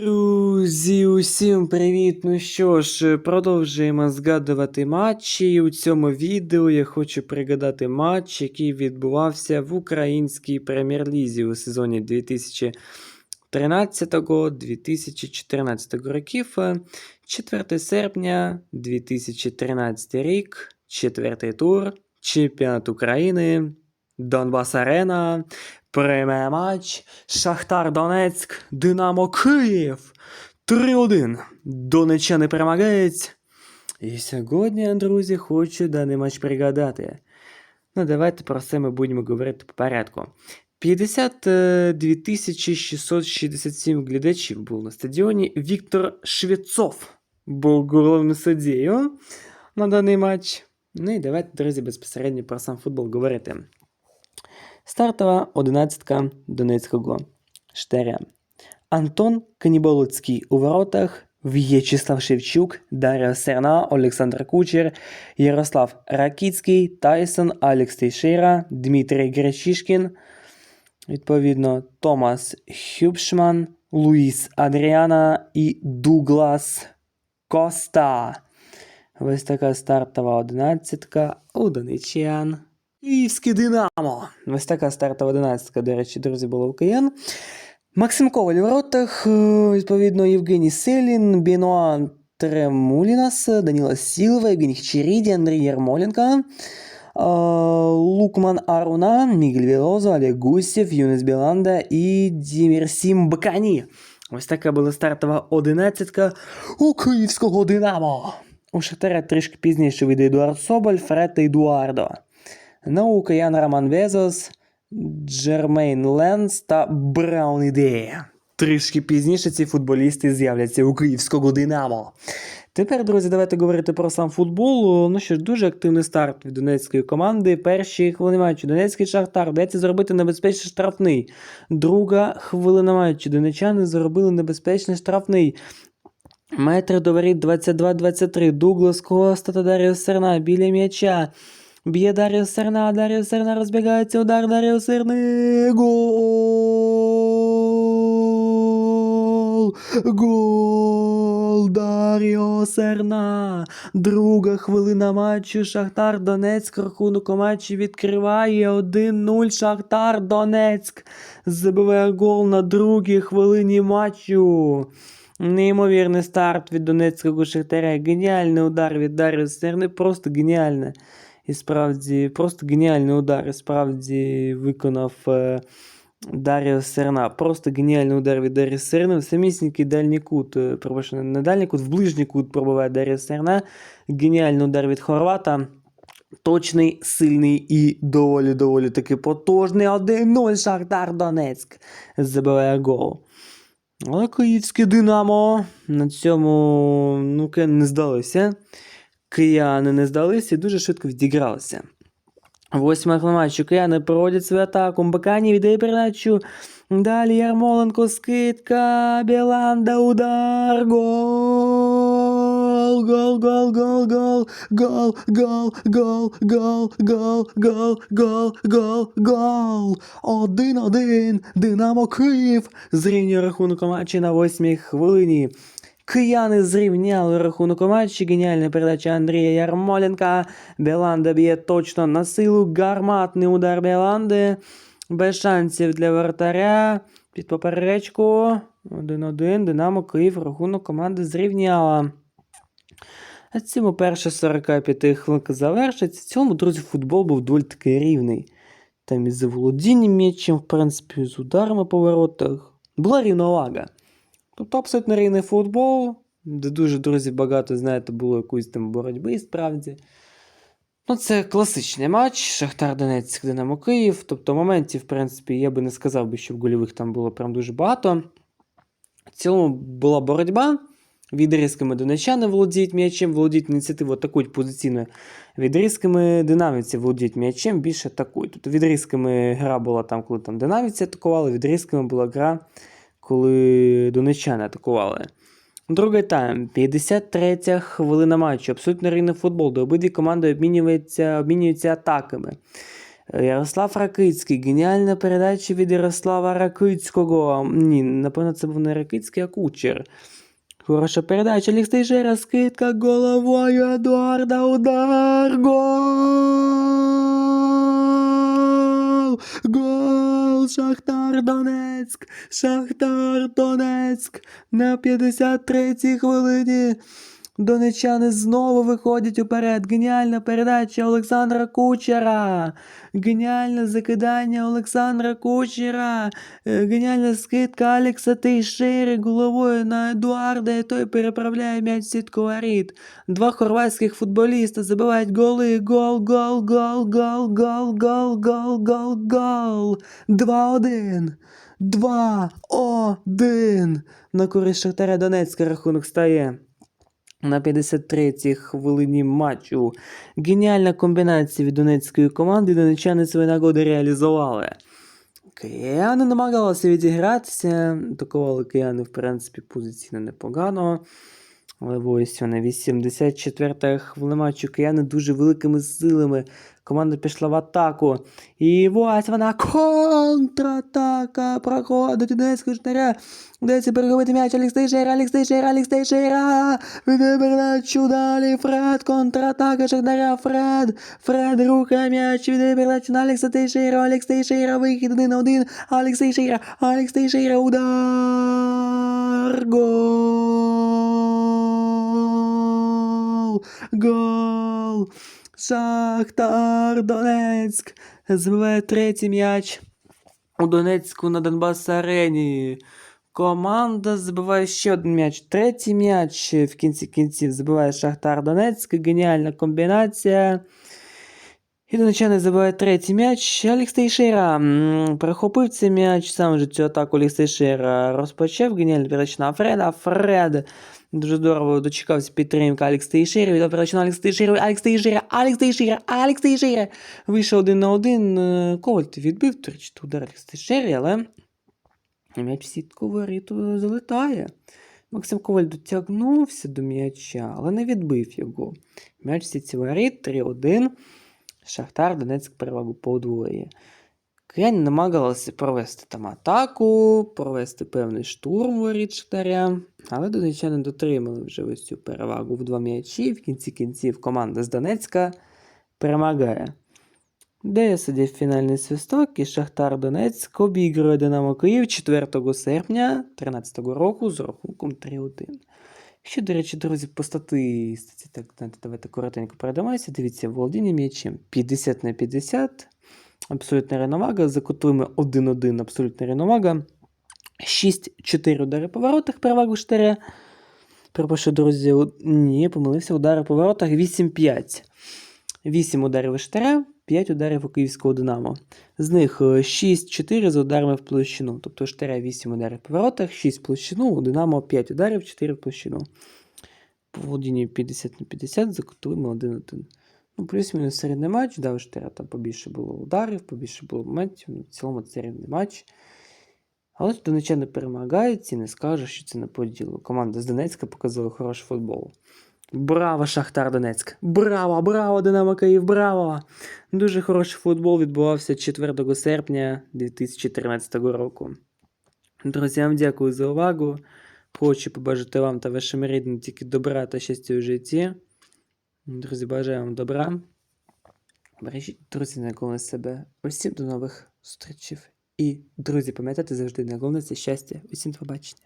Друзі, усім привіт! Ну що ж, продовжуємо згадувати матчі. І у цьому відео я хочу пригадати матч, який відбувався в українській прем'єр-лізі у сезоні 2013-2014 років. 4 серпня 2013 рік, четвертий тур, чемпіонат України, Донбас Арена, прийме матч Шахтар Донецьк, Динамо Київ. 3-1. Донеччани перемагають. І сьогодні, друзі, хочу даний матч пригадати. Ну, давайте про це ми будемо говорити по порядку. 52 667 глядачів був на стадіоні. Віктор Швецов був головним суддєю на даний матч. Ну і давайте, друзі, безпосередньо про сам футбол говорити. Стартова одинадцятка Донецького Штаря. Антон Каніболоцький у воротах, В'ячеслав Шевчук, Дар'я Серна, Олександр Кучер, Ярослав Ракіцький, Тайсон, Алекс Тейшера, Дмитрій Гречишкін, відповідно, Томас Хюбшман, Луїс Адріана і Дуглас Коста. Ось така стартова одинадцятка у донеччан. Київське Динамо. Ось така стартова одинадцятка, до речі, друзі, була у киян. Максим Коваль у воротах, е, відповідно, Євгеній Селін, Бенуа Тремулінас, Даніла Сілва, Євгеній Хчеріді, Андрій Ярмоленко, е, Лукман Аруна, Мігель Вілозо, Олег Гусєв, Юнес Біланда і Дімірсім Бакані. Ось така була стартова одинадцятка у київського Динамо. У Шахтаря трішки пізніше вийде Едуард Соболь, Фред та Едуардо. Наука Ян Роман Везос, Джермейн Ленс та Браун Ідея. Трішки пізніше ці футболісти з'являться у київського Динамо. Тепер, друзі, давайте говорити про сам футбол. Ну що ж, дуже активний старт від донецької команди. Перші хвилини матчу Донецький шахтар вдається зробити небезпечний штрафний. Друга хвилина матчу. Донечани зробили небезпечний штрафний. Метр до воріт 22-23. Дуглас Коста та Даріо Серна біля м'яча. Б'є Даріо Серна, Даріо Серна розбігається, удар Даріо Серни. Гол! Гол! Даріо Серна! Друга хвилина матчу. Шахтар Донецьк. Рахунок у матчі відкриває 1-0. Шахтар Донецьк. Забиває гол на другій хвилині матчу. Неймовірний старт від Донецького Шахтаря. Геніальний удар від Даріо Серни. Просто геніальний. І справді, просто геніальний удар. І справді виконав е, Даріо Серна. Просто геніальний удар від Даріо Серни. В самісінький дальній кут, е, пробачте, не дальній кут, в ближній кут пробиває Даріо Серна. Геніальний удар від Хорвата. Точний, сильний і доволі-доволі таки потужний. 1-0 Шахтар Донецьк. Забиває гол. Але київське Динамо на цьому ну, не здалося. Кияни не здалися і дуже швидко відігралися. Восьма матчу кияни проводять свою атаку. Mbakані віддає передачу. Далі Ярмоленко скидка. Біланда удар. Гол! Гол, гол, гол, гол, гол, гол, гол, гол, гол, гол, гол, гол, гол. Один-один. Динамо Київ. Зрівнює рахунок матчі на восьмій хвилині. Кияни зрівняли рахунок у матчі. Геніальна передача Андрія Ярмоленка. Беланда б'є точно на силу. Гарматний удар Беланди. Без шансів для вратаря. Під поперечку. 1-1. Динамо Київ. Рахунок команди зрівняла. А цьому перша 45 хвилинка завершиться. В цьому, друзі, футбол був доволі таки рівний. Там із заволодінням м'ячем, в принципі, з ударами по воротах. Була рівновага. Тобто абсолютно рівний футбол, де дуже, друзі, багато, знаєте, було якоїсь там боротьби справді. Ну, це класичний матч. Шахтар Донецьк, Динамо Київ. Тобто моментів, в принципі, я би не сказав би, що гольових там було прям дуже багато. В цілому була боротьба. Відрізками донечани володіють м'ячем, володіють ініціативу, атакують позиційно. Відрізками динаміці володіють м'ячем, більше атакують. Тобто відрізками гра була там, коли там динаміці атакували, відрізками була гра, коли донечани атакували. Другий тайм, 53 хвилина матчу. Абсолютно рівний футбол, де обидві команди обмінюються, обмінюються атаками. Ярослав Ракицький. Геніальна передача від Ярослава Ракицького. Ні, напевно, це був не Ракицький, а Кучер. Хороша передача. Олег Стейшера, скидка головою Едуарда. Удар. Гол! Гол! Шахтар Донецьк! Шахтар Донецьк! На 53-й хвилині. Донечани знову виходять уперед. Геніальна передача Олександра Кучера. Геніальне закидання Олександра Кучера. Е, Геніальна скидка Алекса Тейшери головою на Едуарда, і той переправляє м'яч сітку воріт. Два хорватських футболіста забивають голи. Гол, гол, гол, гол, гол, гол, гол, гол, гол. 2-1. 2-1. На користь Шахтаря Донецька рахунок стає. На 53-й хвилині матчу геніальна комбінація від донецької команди, донечани свої нагоди реалізували. Кияни намагалися відігратися, атакували кияни, в принципі, позиційно непогано. Ось вони 84 хвилина матчу. Кияни дуже великими силами. Команда пішла в атаку. І ось вона контратака проходить у Донецького штаря. Вдається переговорити м'яч Алекс Тейшера, Алекс Тейшера, Алекс Тейшера. Передачу далі. Фред, контратака Шахтаря, Фред. Фред рухає м'яч, веде передачу на Алекса Тейшера, Алекс Тейшера, вихід один на один. Алекс Тейшера, Алекс Тейшера, удар. Гол. Гол. Шахтар Донецьк збиває третій м'яч у Донецьку на Донбас Арені. Команда забиває ще один м'яч. Третій м'яч в кінці кінців забиває Шахтар Донецьк. Геніальна комбінація. І донечани забиває третій м'яч. Алекс Тейшера м, перехопив цей м'яч. Саме же цю атаку Алекс Тейшера розпочав. Геніальна передача на Фреда. Фред дуже здорово дочекався підтримки Алекс Тейшера. Віддав передачу на Алекс Тейшера. Алекс Тейшера, Алекс Тейшера, Алекс Тейшера. Вийшов один на один. Е, Ковальт відбив тричі удар Алекс Тейшері, але м'яч в сітку воріту залетає. Максим Коваль дотягнувся до м'яча, але не відбив його. М'яч сітці воріт 3-1. Шахтар Донецьк перевагу подвоює. Кияни намагалися провести там атаку, провести певний штурм воріт Шахтаря, але донечани дотримали вже ось цю перевагу в два м'ячі. В кінці кінців команда з Донецька перемагає. Де сидів фінальний свисток, і Шахтар Донецьк обігрує Динамо Київ 4 серпня 2013 року з рахунком 3-1. Що, до речі, друзі, по статистиці, так давайте коротенько передамося. Дивіться, володіння м'ячем 50 на 50. Абсолютна рівновага. За кутовими 1-1 абсолютна рівновага. 6-4 удари по воротах, перевагу штаря. Перепрошую, друзі, ні, помилився, удари по воротах 8-5. 8 ударів штаря, 5 ударів у київського Динамо. З них 6-4 за ударами в площину. Тобто у штаря 8 ударів по воротах, 6 в площину, у Динамо 5 ударів, 4 в площину. По володінню 50 на 50, за кутовими 1-1. Ну, плюс-мінус середній матч, да, у штаря там побільше було ударів, побільше було моментів. Ну, в цілому це матч. Але донечани перемагають і не скажу, що це на поділу. Команда з Донецька показала хороший футбол. Браво, Шахтар Донецьк! Браво, браво, Динамо Київ, браво! Дуже хороший футбол відбувався 4 серпня 2013 року. Друзі, вам дякую за увагу. Хочу побажати вам та вашим рідним тільки добра та щастя у житті. Друзі, бажаю вам добра. Бережіть, друзі, на головне себе. Усім до нових зустрічей. І, друзі, пам'ятайте завжди, на головне це щастя. Усім побачення.